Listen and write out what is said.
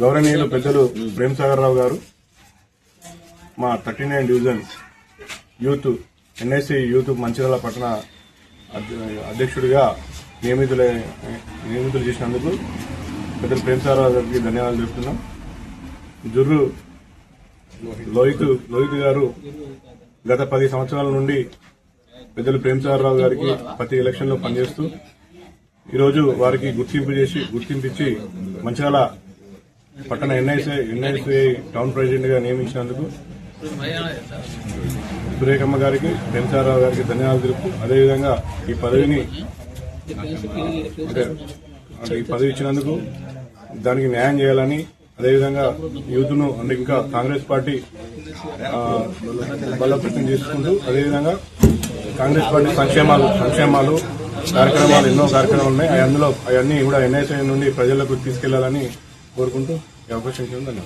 గౌరవనీయులు పెద్దలు ప్రేమ్ సాగర్ రావు గారు మా thirty nine division youth NIC youth Mancherial పట్టణ అధ్యక్షుడిగా నియమితుల నియమితులు చేసినందుకు పెద్దలు ప్రేమ్ సాగర్ రావు గారికి ధన్యవాదాలు చెప్తున్నాం జుర్రు లోహిత్ లోహిత్ గారు గత పది సంవత్సరాల నుండి పెద్దలు ప్రేమ్ రావు గారికి ప్రతి ఎలక్షన్లో పనిచేస్తూ ఈరోజు వారికి గుర్తింపు చేసి గుర్తింపిచ్చి మంచిర్యాల పట్టణ ఎన్ఐసిఐ ఎన్ఐసిఐ టౌన్ ప్రెసిడెంట్గా నియమించినందుకు సురేఖమ్మ గారికి వెంకటారావు గారికి ధన్యవాదాలు తెలుపు అదేవిధంగా ఈ పదవిని అంటే ఈ పదవి ఇచ్చినందుకు దానికి న్యాయం చేయాలని అదేవిధంగా యూత్ను ఇంకా కాంగ్రెస్ పార్టీ ఆ, బలోపేతం చేసుకుంటూ అదేవిధంగా కాంగ్రెస్ పార్టీ సంక్షేమాలు సంక్షేమాలు కార్యక్రమాలు ఎన్నో కార్యక్రమాలు ఉన్నాయి. అవి అందులో అవన్నీ కూడా ఎన్ఐసీ నుండి ప్రజలకు తీసుకెళ్ళాలని కోరుకుంటూ ఈ అవకాశం ధన్యవాదాలు.